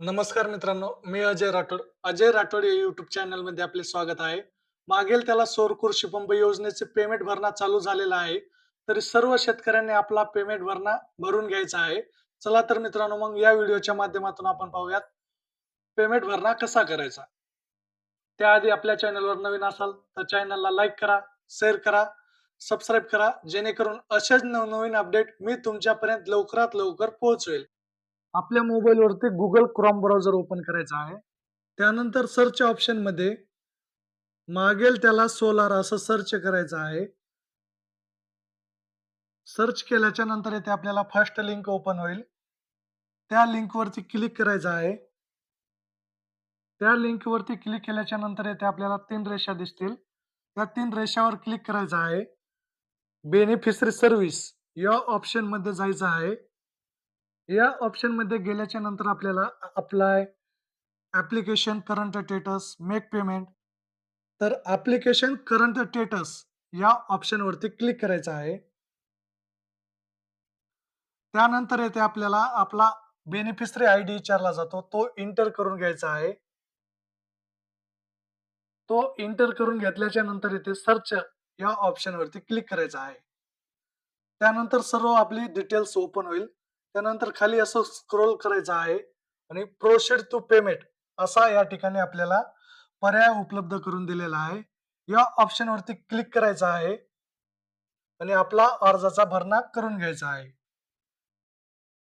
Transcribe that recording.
नमस्कार मित्रांनो मी अजय राठोड. अजय राठोड या युट्यूब चॅनलमध्ये आपले स्वागत आहे. मागेल त्याला सौर कृषी पंप योजनेचे पेमेंट भरणा चालू झालेला आहे. तरी सर्व शेतकऱ्यांनी आपला पेमेंट भरणा भरून घ्यायचा आहे. चला तर मित्रांनो मग या व्हिडिओच्या माध्यमातून आपण पाहूयात पेमेंट भरणा कसा करायचा. त्याआधी आपल्या चॅनलवर नवीन असाल तर चॅनलला लाईक करा शेअर करा सबस्क्राईब करा जेणेकरून असेच नवनवीन अपडेट मी तुमच्यापर्यंत लवकरात लवकर पोहोचवेल. आपल्या मोबाईलवरती गुगल क्रॉम ब्राउझर ओपन करायचा आहे. त्यानंतर सर्च ऑप्शनमध्ये मागेल त्याला सोलार असं सर्च करायचं आहे. सर्च केल्याच्यानंतर येथे आपल्याला फर्स्ट लिंक ओपन होईल. त्या लिंक वरती क्लिक करायचं आहे. त्या लिंक वरती क्लिक केल्याच्यानंतर येथे आपल्याला तीन रेषा दिसतील. त्या तीन रेषावर क्लिक करायचं आहे. बेनिफिशरी सर्व्हिस या ऑप्शनमध्ये जायचं आहे. या ऑप्शनमध्ये गेल्याच्यानंतर आपल्याला apply application current status make payment तर ऍप्लिकेशन करंट स्टेटस या ऑप्शन वरती क्लिक करायचं आहे. त्यानंतर येथे आपल्याला आपला बेनिफिशरी आय डी विचारला जातो. तो इंटर करून घ्यायचा आहे. तो इंटर करून घेतल्याच्या नंतर येथे सर्च या ऑप्शन वरती क्लिक करायचा आहे. त्यानंतर सर्व आपली डिटेल्स ओपन होईल. त्यानंतर खाली असं स्क्रोल करायचं आहे आणि प्रोसेड टू पेमेंट असा या ठिकाणी आपल्याला पर्याय उपलब्ध करून दिलेला आहे. या ऑप्शन वरती क्लिक करायचं आहे आणि आपला अर्जाचा भरणा करून घ्यायचा आहे.